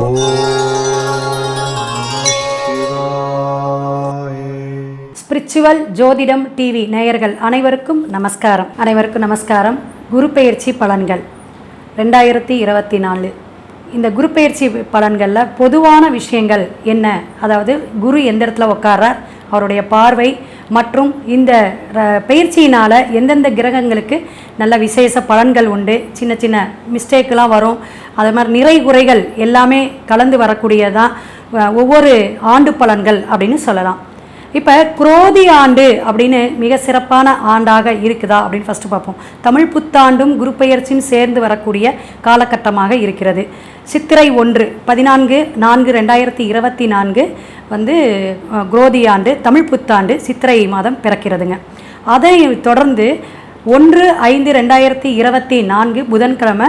Spiritual ஜோதிடம் TV நேயர்கள் அனைவருக்கும் நமஸ்காரம். அனைவருக்கும் நமஸ்காரம். குரு பெயர்ச்சி பலன்கள். ரெண்டாயிரத்தி இருபத்தி நாலு. இந்த குரு பெயர்ச்சி பலன்களில் பொதுவான விஷயங்கள் என்ன? அதாவது குரு எந்த இடத்துல உட்கார்றார் அவருடைய பார்வை மற்றும் இந்த ர- எந்தெந்த கிரகங்களுக்கு நல்ல விசேஷ பலன்கள் உண்டு? சின்ன சின்ன மிஸ்டேக்கெலாம் வரும். அதே மாதிரி நிறை குறைகள் எல்லாமே கலந்து வரக்கூடியதான் ஒவ்வொரு ஆண்டு பலன்கள் அப்படின்னு சொல்லலாம். இப்போ குரோதி ஆண்டு அப்படின்னு மிக சிறப்பான ஆண்டாக இருக்குதா அப்படின்னு ஃபஸ்ட்டு பார்ப்போம். தமிழ் புத்தாண்டும் குரு பெயர்ச்சியும் சேர்ந்து வரக்கூடிய காலகட்டமாக இருக்கிறது. சித்திரை ஒன்று பதினான்கு நான்கு ரெண்டாயிரத்தி இருபத்தி நான்கு வந்து குரோதி ஆண்டு தமிழ் புத்தாண்டு சித்திரை மாதம் பிறக்கிறதுங்க. அதை தொடர்ந்து ஒன்று ஐந்து ரெண்டாயிரத்தி இருபத்தி நான்கு புதன்கிழமை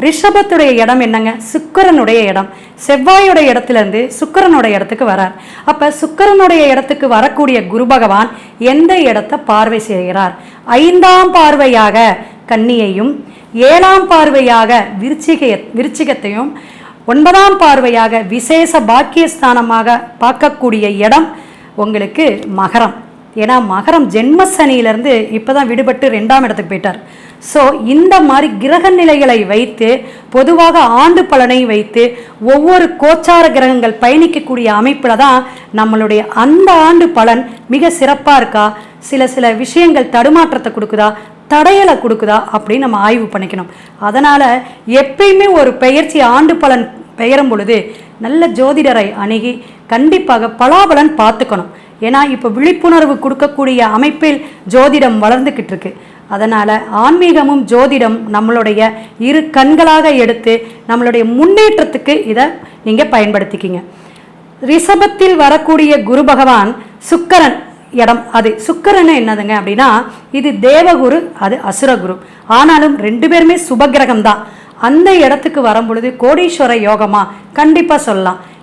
ரிஷபத்துடைய இடம் என்னங்க? சுக்கிரனுடைய இடம். செவ்வாயுடைய இடத்துல இருந்து இடத்துக்கு வரார். அப்போ சுக்கரனுடைய இடத்துக்கு வரக்கூடிய குரு பகவான் எந்த இடத்தை பார்வை செய்கிறார்? ஐந்தாம் பார்வையாக கன்னியையும் ஏழாம் பார்வையாக விருச்சிக விருச்சிகத்தையும் ஒன்பதாம் பார்வையாக விசேஷ பாக்கியஸ்தானமாக பார்க்கக்கூடிய இடம் உங்களுக்கு மகரம். ஏன்னா மகரம் ஜென்ம சனியிலேருந்து இப்போ தான் விடுபட்டு ரெண்டாம் இடத்துக்கு போயிட்டார். ஸோ இந்த மாதிரி கிரக நிலைகளை வைத்து பொதுவாக ஆண்டு பலனை வைத்து ஒவ்வொரு கோச்சார கிரகங்கள் பயணிக்கக்கூடிய அமைப்பில் தான் நம்மளுடைய அந்த ஆண்டு பலன் மிக சிறப்பாக இருக்கா? சில சில விஷயங்கள் தடுமாற்றத்தை கொடுக்குதா? தடையலை கொடுக்குதா? அப்படின்னு நம்ம ஆய்வு பண்ணிக்கணும். அதனால் எப்பயுமே ஒரு பெயர்ச்சி ஆண்டு பலன் பெயரும் பொழுது நல்ல ஜோதிடரை அணுகி கண்டிப்பாக பலாபலன் பார்த்துக்கணும். ஏன்னா இப்போ விழிப்புணர்வு கொடுக்கக்கூடிய அமைப்பில் ஜோதிடம் வளர்ந்துக்கிட்டு இருக்கு. அதனால் ஆன்மீகமும் ஜோதிடம் நம்மளுடைய இரு கண்களாக எடுத்து நம்மளுடைய முன்னேற்றத்துக்கு இதை நீங்கள் பயன்படுத்திக்கிங்க. ரிஷபத்தில் வரக்கூடிய குரு பகவான் சுக்கரன் இடம். அது சுக்கரன் என்னதுங்க அப்படின்னா இது தேவகுரு அது அசுரகுரு. ஆனாலும் ரெண்டு பேருமே சுபகிரகம் தான் அந்த இடத்துக்கு வரும் பொழுது கோடீஸ்வர யோகமாக கண்டிப்பாக சொல்லலாம்.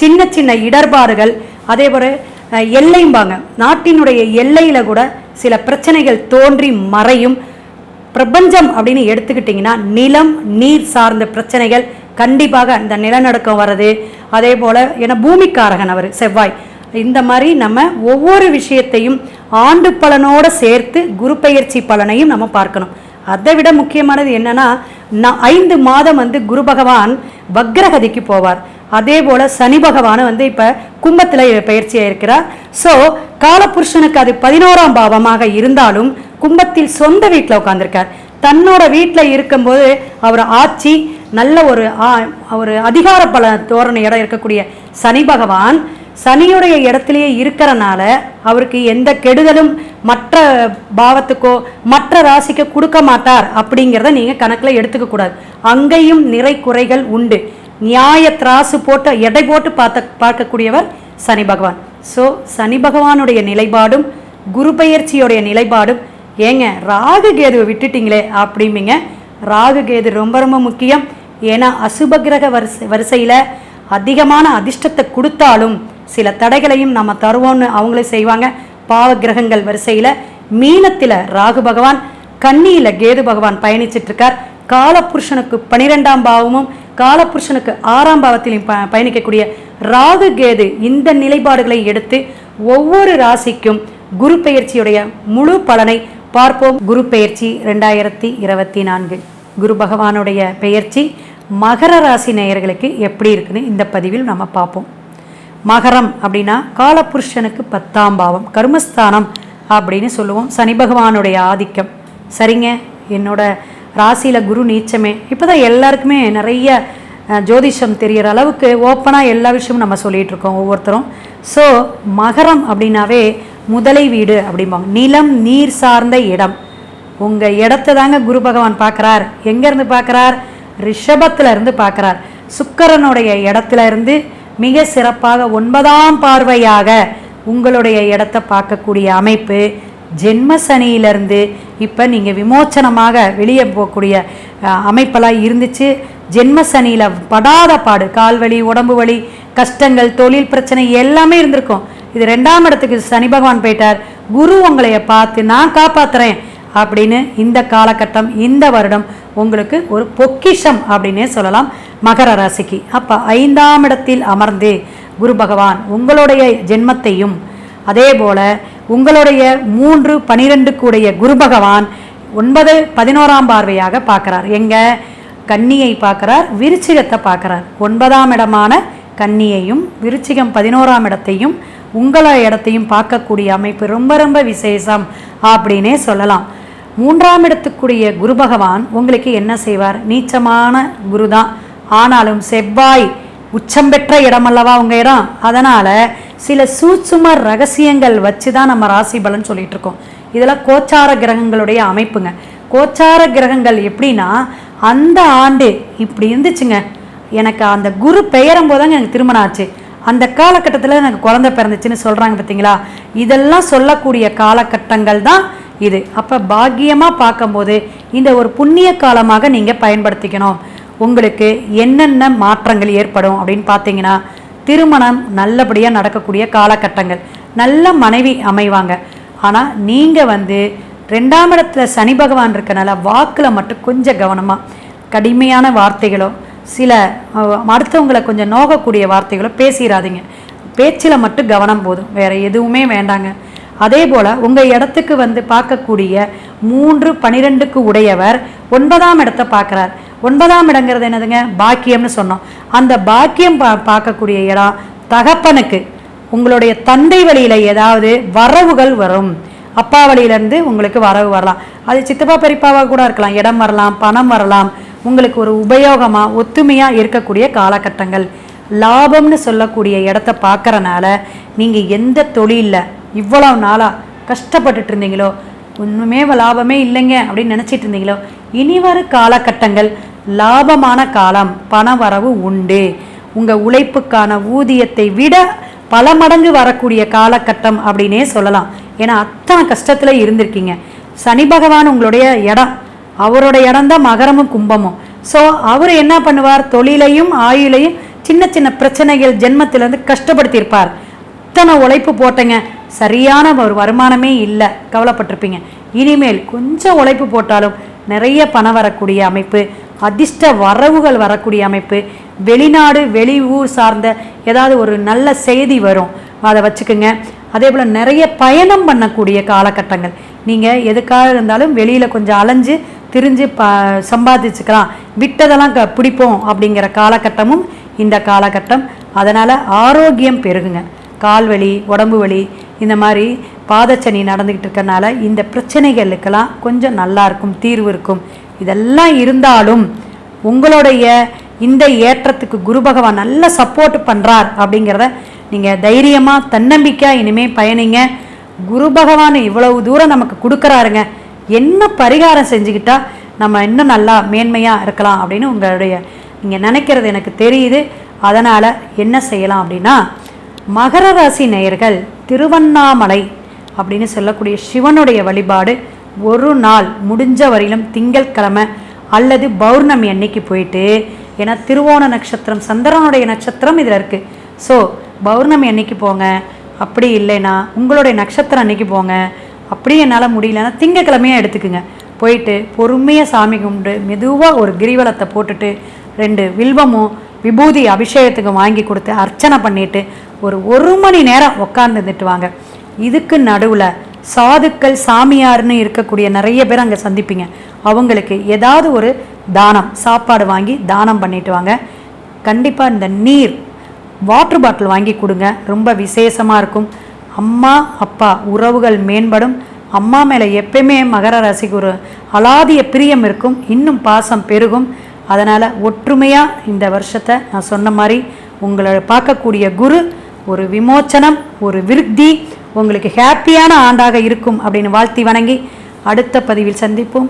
சின்ன சின்ன இடர்பாடுகள் அதே போல் எல்லையும்பாங்க எல்லைம்பாங்க. நாட்டினுடைய எல்லையில் கூட சில பிரச்சனைகள் தோன்றி மறையும். பிரபஞ்சம் அப்படின்னு எடுத்துக்கிட்டிங்கன்னா நிலம் நீர் சார்ந்த பிரச்சனைகள் கண்டிப்பாக இந்த நிலநடுக்கம் வர்றது. அதே போல் ஏன்னா பூமிக்காரகன் அவர் செவ்வாய். இந்த மாதிரி நம்ம ஒவ்வொரு விஷயத்தையும் ஆண்டு பலனோடு சேர்த்து குரு பயிற்சி பலனையும் நம்ம பார்க்கணும். அதை விட முக்கியமானது என்னென்னா நான் ஐந்து மாதம் வந்து குரு பகவான் வக்ரகதிக்கு போவார். அதே போல் சனி பகவான் வந்து இப்போ கும்பத்தில் பயிற்சியாக இருக்கிறார். ஸோ காலபுருஷனுக்கு அது பதினோராம் பாவமாக இருந்தாலும் கும்பத்தில் சொந்த வீட்டில் உட்காந்துருக்கார் தன்னோட வீட்டில் இருக்கும்போது அவர் ஆட்சி நல்ல ஒரு ஒரு அதிகார பல தோரணையோட இருக்கக்கூடிய சனி பகவான் சனியுடைய இடத்துலையே இருக்கிறனால அவருக்கு எந்த கெடுதலும் மற்ற பாவத்துக்கோ மற்ற ராசிக்கோ கொடுக்க மாட்டார் அப்படிங்கிறத நீங்கள் கணக்கில் எடுத்துக்க கூடாது. அங்கேயும் நிறை குறைகள் உண்டு. நியாய திராசு போட்டு எடை போட்டு பார்த்த பார்க்கக்கூடியவர் சனி பகவான். ஸோ சனி பகவானுடைய நிலைப்பாடும் குரு பெயர்ச்சியோடைய நிலைப்பாடும் ஏங்க ராகு கேதுவை விட்டுட்டிங்களே அப்படிம்பிங்க. ராகு கேது ரொம்ப ரொம்ப முக்கியம். ஏன்னா அசுப கிரக வரிசை வரிசையில் அதிகமான அதிர்ஷ்டத்தை கொடுத்தாலும் சில தடைகளையும் நம்ம தருவோம்னு அவங்களே செய்வாங்க. பாவ கிரகங்கள் வரிசையில் மீனத்தில் ராகு பகவான் கன்னியில் கேது பகவான் பயணிச்சிட்ருக்கார். காலபுருஷனுக்கு பனிரெண்டாம் பாவமும் காலபுருஷனுக்கு ஆறாம் பாவத்திலையும் ப பயணிக்கக்கூடிய ராகு கேது இந்த நிலைப்பாடுகளை எடுத்து ஒவ்வொரு ராசிக்கும் குரு பெயர்ச்சியுடைய முழு பலனை பார்ப்போம். குரு பெயர்ச்சி ரெண்டாயிரத்தி இருபத்தி நான்கு. குரு பகவானுடைய பெயர்ச்சி மகர ராசி நேயர்களுக்கு எப்படி இருக்குன்னு இந்த பதிவில் நம்ம பார்ப்போம். மகரம் அப்படின்னா காலபுருஷனுக்கு பத்தாம் பாவம் கர்மஸ்தானம் அப்படின்னு சொல்லுவோம். சனி பகவானுடைய ஆதிக்கம். சரிங்க? என்னோட ராசியில் குரு நீச்சமே. இப்போ தான் எல்லாருக்குமே நிறைய ஜோதிஷம் தெரிகிற அளவுக்கு ஓப்பனாக எல்லா விஷயமும் நம்ம சொல்லிகிட்ருக்கோம் இருக்கோம் ஒவ்வொருத்தரும். ஸோ மகரம் அப்படின்னாவே முதலை வீடு அப்படிம்பாங்க. நிலம் நீர் சார்ந்த இடம். உங்கள் இடத்த தாங்க குரு பகவான் பார்க்குறார். எங்கேருந்து பார்க்குறார்? ரிஷபத்துல இருந்து பார்க்குறார். சுக்கரனுடைய இடத்துல இருந்து மிக சிறப்பாக ஒன்பதாம் பார்வையாக உங்களுடைய இடத்த பார்க்கக்கூடிய அமைப்பு ஜென்ம சனியிலிருந்து இப்போ நீங்கள் விமோச்சனமாக வெளியே போகக்கூடிய அமைப்பெல்லாம் இருந்துச்சு. ஜென்ம சனியில் படாத பாடு கால் வலி உடம்பு வலி கஷ்டங்கள் தொழில் பிரச்சனை எல்லாமே இருந்திருக்கும். இது ரெண்டாம் இடத்துக்கு சனி பகவான் போயிட்டார். குரு உங்களைய பார்த்து நான் காப்பாத்துறேன் அப்படின்னு இந்த காலகட்டம் இந்த வருடம் உங்களுக்கு ஒரு பொக்கிஷம் அப்படின்னே சொல்லலாம் மகர ராசிக்கு. அப்போ ஐந்தாம் இடத்தில் அமர்ந்து குரு பகவான் உங்களுடைய ஜென்மத்தையும் அதே போல உங்களுடைய மூன்று பனிரெண்டுக்குடைய குரு பகவான் ஒன்பது பதினோராம் பார்வையாக பார்க்குறார். எங்க? கன்னியை பார்க்குறார் விருச்சிகத்தை பார்க்குறார். ஒன்பதாம் இடமான கன்னியையும் விருச்சிகம் பதினோராம் இடத்தையும் உங்களை இடத்தையும் பார்க்கக்கூடிய அமைப்பு ரொம்ப ரொம்ப விசேஷம் அப்படின்னே சொல்லலாம். மூன்றாம் இடத்துக்குரிய குரு பகவான் உங்களுக்கு என்ன செய்வார்? நீச்சமான குரு தான் ஆனாலும் செவ்வாய் உச்சம் பெற்ற இடமல்லவா உங்கள் இடம்? அதனால் சில சூட்சும ரகசியங்கள் வச்சு தான் நம்ம ராசி பலன் சொல்லிட்டு இருக்கோம் இதெல்லாம் கோச்சார கிரகங்களுடைய அமைப்புங்க. கோச்சார கிரகங்கள் எப்படின்னா அந்த ஆண்டு இப்படி இருந்துச்சுங்க. எனக்கு அந்த குரு பெயரும் போதாங்க எனக்கு திருமணம் ஆச்சு. அந்த காலகட்டத்தில் எனக்கு குழந்த பிறந்துச்சுன்னு சொல்கிறாங்க பார்த்தீங்களா இதெல்லாம் சொல்லக்கூடிய காலகட்டங்கள் தான் இது. அப்போ பாக்கியமாக பார்க்கும்போது இந்த ஒரு புண்ணிய காலமாக நீங்கள் பயன்படுத்திக்கணும். உங்களுக்கு என்னென்ன மாற்றங்கள் ஏற்படும் அப்படின்னு பார்த்தீங்கன்னா திருமணம் நல்லபடியாக நடக்கக்கூடிய காலகட்டங்கள். நல்ல மனைவி அமைவாங்க. ஆனால் நீங்கள் வந்து ரெண்டாம் இடத்துல சனி பகவான் இருக்கனால வாக்கில் மட்டும் கொஞ்சம் கவனமாக கடுமையான வார்த்தைகளோ சில அஹ், அடுத்தவங்களை கொஞ்சம் நோகக்கூடிய வார்த்தைகளோ பேசிடாதீங்க பேச்சில் மட்டும் கவனம் போதும். வேறு எதுவுமே வேண்டாங்க. அதே போல் உங்கள் இடத்துக்கு வந்து பார்க்கக்கூடிய மூன்று பனிரெண்டுக்கு உடையவர் ஒன்பதாம் இடத்தை பார்க்குறார். ஒன்பதாம் இடங்கிறது என்னதுங்க? பாக்கியம்னு சொன்னோம். அந்த பாக்கியம் பா பார்க்கக்கூடிய இடம் தகப்பனுக்கு. உங்களுடைய தந்தை வழியில் ஏதாவது வரவுகள் வரும். அப்பா வழியிலேருந்து உங்களுக்கு வரவு வரலாம். அது சித்தப்பா பெரியப்பாவாக கூட இருக்கலாம். இடம் வரலாம் பணம் வரலாம். உங்களுக்கு ஒரு உபயோகமாக ஒத்துமையாக இருக்கக்கூடிய காலகட்டங்கள். லாபம்னு சொல்லக்கூடிய இடத்த பார்க்குறனால நீங்கள் எந்த தொழிலில் இவ்வளவு நாளாக கஷ்டப்பட்டுட்டு இருந்தீங்களோ ஒன்றுமே லாபமே இல்லைங்க அப்படின்னு நினச்சிட்டு இருந்தீங்களோ இனி வரும் காலகட்டங்கள் லாபமான காலம் பண வரவு உண்டு. உங்கள் உழைப்புக்கான ஊதியத்தை விட பல மடங்கு வரக்கூடிய காலகட்டம் அப்படின்னே சொல்லலாம். ஏன்னா அத்தனை கஷ்டத்தில் இருந்திருக்கீங்க. சனி பகவான் உங்களுடைய இடம். அவரோட இடம் தான் மகரமும் கும்பமும். ஸோ அவர் என்ன பண்ணுவார்? தொழிலையும் ஆயுளையும் சின்ன சின்ன பிரச்சனைகள் ஜென்மத்திலேருந்து கஷ்டப்படுத்தியிருப்பார். இத்தனை உழைப்பு போட்டேங்க. சரியான ஒரு வருமானமே இல்லை. கவலைப்பட்டிருப்பீங்க. இனிமேல் கொஞ்சம் உழைப்பு போட்டாலும் நிறைய பணம் வரக்கூடிய அமைப்பு அதிர்ஷ்ட வரவுகள் வரக்கூடிய அமைப்பு. வெளிநாடு வெளி ஊர் சார்ந்த ஏதாவது ஒரு நல்ல செய்தி வரும். அதை வச்சுக்கோங்க. அதே போல் நிறைய பயணம் பண்ணக்கூடிய காலகட்டங்கள். நீங்கள் எதுக்காக இருந்தாலும் வெளியில் கொஞ்சம் அலைஞ்சு திரிஞ்சு ப சம்பாதிச்சுக்கலாம். விட்டதெல்லாம் க பிடிப்போம் அப்படிங்கிற காலகட்டமும் இந்த காலகட்டம். அதனால் ஆரோக்கியம் பெருகுங்க. கால் வலி உடம்பு வலி இந்த மாதிரி பாதச்சனி நடந்துக்கிட்டு இருக்கனால இந்த பிரச்சனைகளுக்கெல்லாம் கொஞ்சம் நல்லா இருக்கும் தீர்வு இருக்கும். இதெல்லாம் இருந்தாலும் உங்களுடைய இந்த ஏற்றத்துக்கு குரு பகவான் நல்ல சப்போர்ட் பண்ணுறார் அப்படிங்கிறத நீங்கள் தைரியமாக தன்னம்பிக்கையாக இனிமேல் பயணிங்க. குரு பகவான் இவ்வளவு தூரம் நமக்கு கொடுக்குறாருங்க. என்ன பரிகாரம் செஞ்சுக்கிட்டா நம்ம இன்னும் நல்லா மேன்மையாக இருக்கலாம் அப்படின்னு உங்களுடைய நீங்கள் நினைக்கிறது எனக்கு தெரியுது. அதனால் என்ன செய்யலாம் அப்படின்னா மகர ராசி நேயர்கள் திருவண்ணாமலை அப்படின்னு சொல்லக்கூடிய சிவனுடைய வழிபாடு ஒரு நாள் முடிஞ்ச வரையிலும் திங்கட்கிழமை அல்லது பௌர்ணமி அன்னைக்கு போயிட்டு ஏன்னா திருவோண நட்சத்திரம் சந்திரனுடைய நட்சத்திரம் இதில் இருக்குது ஸோ பௌர்ணமி அன்னைக்கு போங்க. அப்படி இல்லைன்னா உங்களுடைய நட்சத்திரம் அன்னைக்கு போங்க. அப்படி என்னால் முடியலன்னா திங்கக்கிழமையாக எடுத்துக்குங்க. போயிட்டு பொறுமையாக சாமி கும்பிட்டு மெதுவாக ஒரு கிரிவலத்தை போட்டுட்டு ரெண்டு வில்வமும் விபூதி அபிஷேகத்துக்கு வாங்கி கொடுத்து அர்ச்சனை பண்ணிட்டு ஒரு ஒரு மணி நேரம் உட்கார்ந்துட்டு வாங்க. இதுக்கு நடுவில் சாதுக்கள் சாமியார்னு இருக்கக்கூடிய நிறைய பேர் அங்கே சந்திப்பீங்க. அவங்களுக்கு ஏதாவது ஒரு தானம் சாப்பாடு வாங்கி தானம் பண்ணிட்டு வாங்க. கண்டிப்பாக இந்த நீர் வாட்டர் பாட்டில் வாங்கி கொடுங்க. ரொம்ப விசேஷமாக இருக்கும். அம்மா அப்பா உறவுகள் மேம்படும். அம்மா மேலே எப்பயுமே மகர ராசிக்கு ஒரு அலாதிய பிரியம் இருக்கும். இன்னும் பாசம் பெருகும். அதனால் ஒற்றுமையாக இந்த வருஷத்தை நான் சொன்ன மாதிரி உங்களை பார்க்கக்கூடிய குரு ஒரு விமோச்சனம் ஒரு விருத்தி உங்களுக்கு ஹாப்பியான ஆண்டாக இருக்கும் அப்படின்னு வாழ்த்தி வணங்கி அடுத்த பதிவில் சந்திப்போம்.